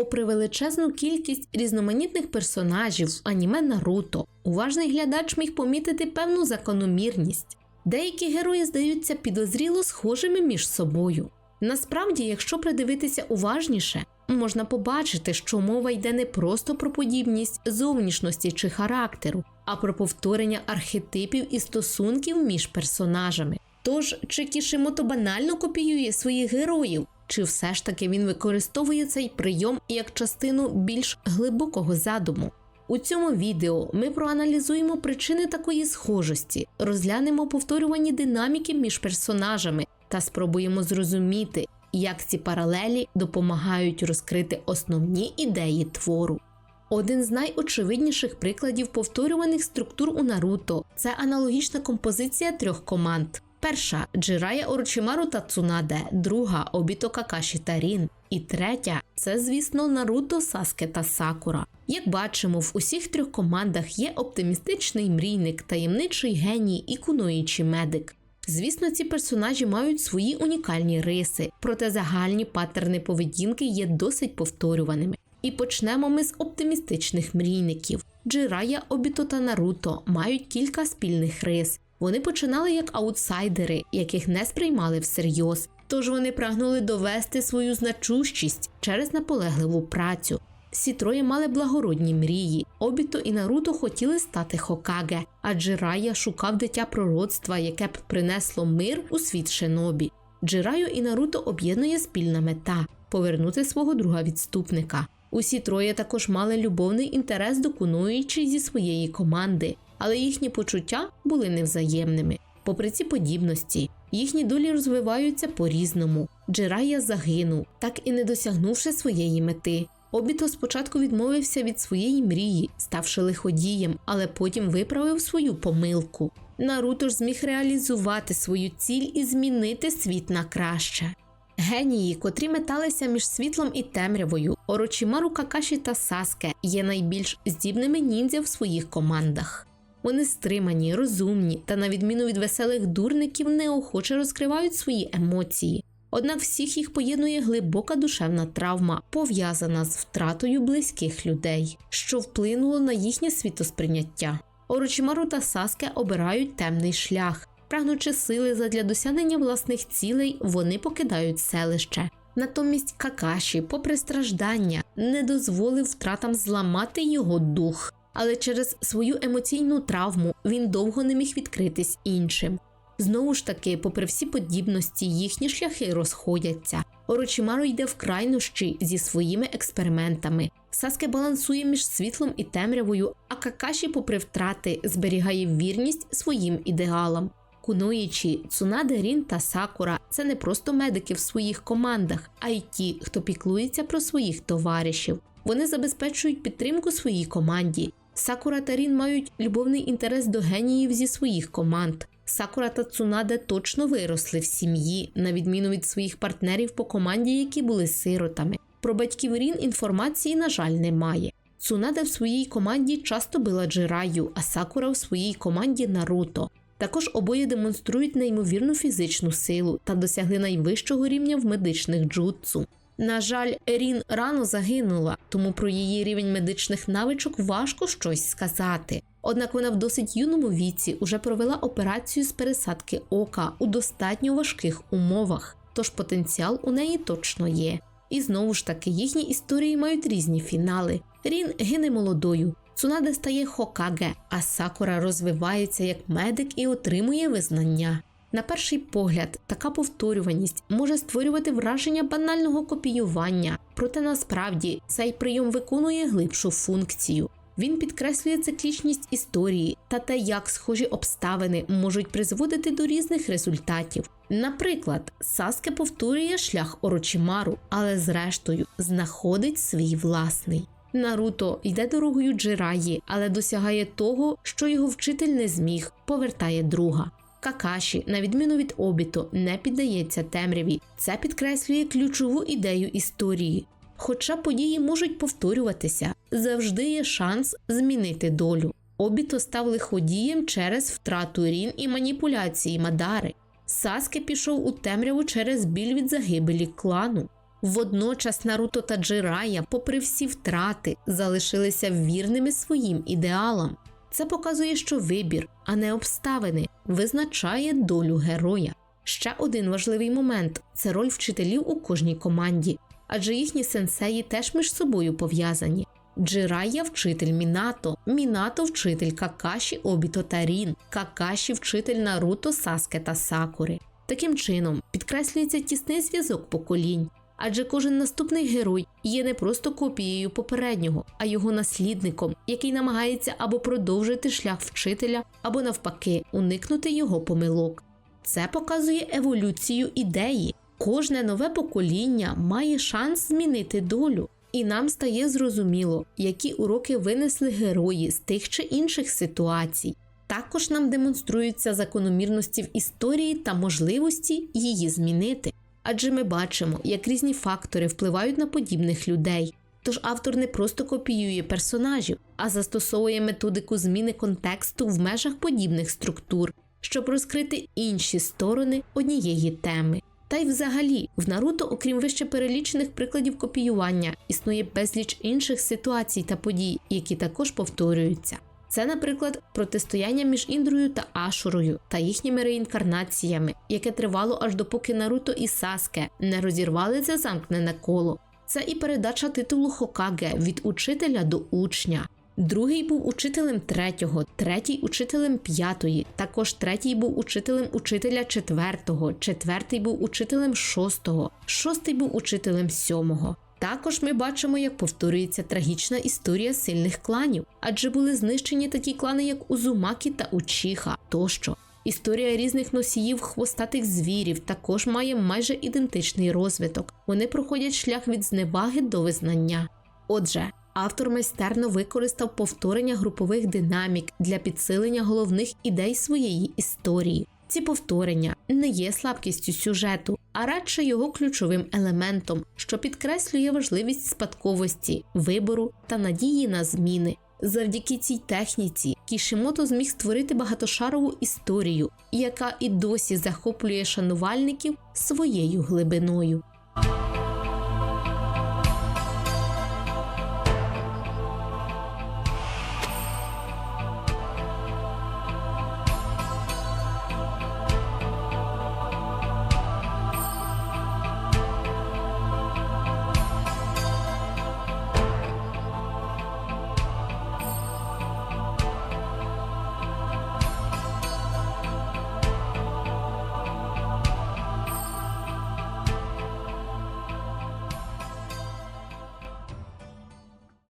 Попри величезну кількість різноманітних персонажів в аніме Наруто, уважний глядач міг помітити певну закономірність. Деякі герої здаються підозріло схожими між собою. Насправді, якщо придивитися уважніше, можна побачити, що мова йде не просто про подібність зовнішності чи характеру, а про повторення архетипів і стосунків між персонажами. Тож, чи Кішимото банально копіює своїх героїв, чи все ж таки він використовує цей прийом як частину більш глибокого задуму? У цьому відео ми проаналізуємо причини такої схожості, розглянемо повторювані динаміки між персонажами та спробуємо зрозуміти, як ці паралелі допомагають розкрити основні ідеї твору. Один з найочевидніших прикладів повторюваних структур у Наруто це аналогічна композиція трьох команд. Перша Джирая Орочимару та Цунаде, друга Обіто Какаші та Рін, і третя це, звісно, Наруто, Саске та Сакура. Як бачимо, в усіх трьох командах є оптимістичний мрійник, таємничий геній і кунуючий медик. Звісно, ці персонажі мають свої унікальні риси, проте загальні паттерни поведінки є досить повторюваними. І почнемо ми з оптимістичних мрійників. Джирая, Обіто та Наруто мають кілька спільних рис. Вони починали як аутсайдери, яких не сприймали всерйоз. Тож вони прагнули довести свою значущість через наполегливу працю. Всі троє мали благородні мрії. Обіто і Наруто хотіли стати Хокаге, а Джирая шукав дитя пророцтва, яке б принесло мир у світ шинобі. Джираю і Наруто об'єднує спільна мета повернути свого друга відступника. Усі троє також мали любовний інтерес до Кунуїчі зі своєї команди, але їхні почуття були невзаємними. Попри ці подібності, їхні долі розвиваються по-різному. Джирая загинув, так і не досягнувши своєї мети. Обіто спочатку відмовився від своєї мрії, ставши лиходієм, але потім виправив свою помилку. Наруто ж зміг реалізувати свою ціль і змінити світ на краще. Генії, котрі металися між світлом і темрявою, Орочимару Какаші та Саске є найбільш здібними ніндзя в своїх командах. Вони стримані, розумні та, на відміну від веселих дурників, неохоче розкривають свої емоції. Однак всіх їх поєднує глибока душевна травма, пов'язана з втратою близьких людей, що вплинуло на їхнє світосприйняття. Орочимару та Саске обирають темний шлях, прагнучи сили задля досягнення власних цілей, вони покидають селище. Натомість Какаші, попри страждання, не дозволив втратам зламати його дух, але через свою емоційну травму він довго не міг відкритись іншим. Знову ж таки, попри всі подібності, їхні шляхи розходяться. Орочимару йде в крайнощі зі своїми експериментами. Саске балансує між світлом і темрявою, а Какаші, попри втрати, зберігає вірність своїм ідеалам. Куноїчі, Цунаде Рін та Сакура це не просто медики в своїх командах, а й ті, хто піклується про своїх товаришів. Вони забезпечують підтримку своїй команді. Сакура та Рін мають любовний інтерес до геніїв зі своїх команд. Сакура та Цунаде точно виросли в сім'ї, на відміну від своїх партнерів по команді, які були сиротами. Про батьків Рін інформації, на жаль, немає. Цунаде в своїй команді часто била Джираю, а Сакура в своїй команді Наруто. Також обоє демонструють неймовірну фізичну силу та досягли найвищого рівня в медичних джутсу. На жаль, Рін рано загинула, тому про її рівень медичних навичок важко щось сказати. Однак вона в досить юному віці уже провела операцію з пересадки ока у достатньо важких умовах, тож потенціал у неї точно є. І знову ж таки їхні історії мають різні фінали. Рін гине молодою, Цунаде стає Хокаге, а Сакура розвивається як медик і отримує визнання. На перший погляд, така повторюваність може створювати враження банального копіювання, проте насправді цей прийом виконує глибшу функцію. Він підкреслює циклічність історії та те, як схожі обставини можуть призводити до різних результатів. Наприклад, Саске повторює шлях Орочимару, але зрештою знаходить свій власний. Наруто йде дорогою Джираї, але досягає того, що його вчитель не зміг, повертає друга. Какаші, на відміну від обіту, не піддається темряві. Це підкреслює ключову ідею історії. Хоча події можуть повторюватися, завжди є шанс змінити долю. Обіто став лиходієм через втрату рін і маніпуляції Мадари. Саске пішов у темряву через біль від загибелі клану. Водночас Наруто та Джирая, попри всі втрати, залишилися вірними своїм ідеалам. Це показує, що вибір, а не обставини, визначає долю героя. Ще один важливий момент це роль вчителів у кожній команді, адже їхні сенсеї теж між собою пов'язані. Джирая вчитель Мінато, Мінато вчитель Какаші, Обіто та Рін, Какаші вчитель Наруто, Саске та Сакури. Таким чином підкреслюється тісний зв'язок поколінь, адже кожен наступний герой є не просто копією попереднього, а його наслідником, який намагається або продовжити шлях вчителя, або навпаки уникнути його помилок. Це показує еволюцію ідеї. Кожне нове покоління має шанс змінити долю, і нам стає зрозуміло, які уроки винесли герої з тих чи інших ситуацій. Також нам демонструються закономірності в історії та можливості її змінити. Адже ми бачимо, як різні фактори впливають на подібних людей. Тож автор не просто копіює персонажів, а застосовує методику зміни контексту в межах подібних структур, щоб розкрити інші сторони однієї теми. Та й взагалі, в Наруто, окрім вище перелічених прикладів копіювання, існує безліч інших ситуацій та подій, які також повторюються. Це, наприклад, протистояння між Індрою та Ашурою та їхніми реінкарнаціями, яке тривало аж допоки Наруто і Саске не розірвали це замкнене коло. Це і передача титулу Хокаге від учителя до учня. Другий був учителем третього, третій учителем п'ятої. Також третій був учителем учителя четвертого, четвертий був учителем шостого, шостий був учителем сьомого. Також ми бачимо, як повторюється трагічна історія сильних кланів, адже були знищені такі клани, як Узумакі та Учіха тощо. Історія різних носіїв хвостатих звірів також має майже ідентичний розвиток. Вони проходять шлях від зневаги до визнання. Отже, автор майстерно використав повторення групових динамік для підсилення головних ідей своєї історії. Ці повторення не є слабкістю сюжету, а радше його ключовим елементом, що підкреслює важливість спадковості, вибору та надії на зміни. Завдяки цій техніці Кішімото зміг створити багатошарову історію, яка і досі захоплює шанувальників своєю глибиною.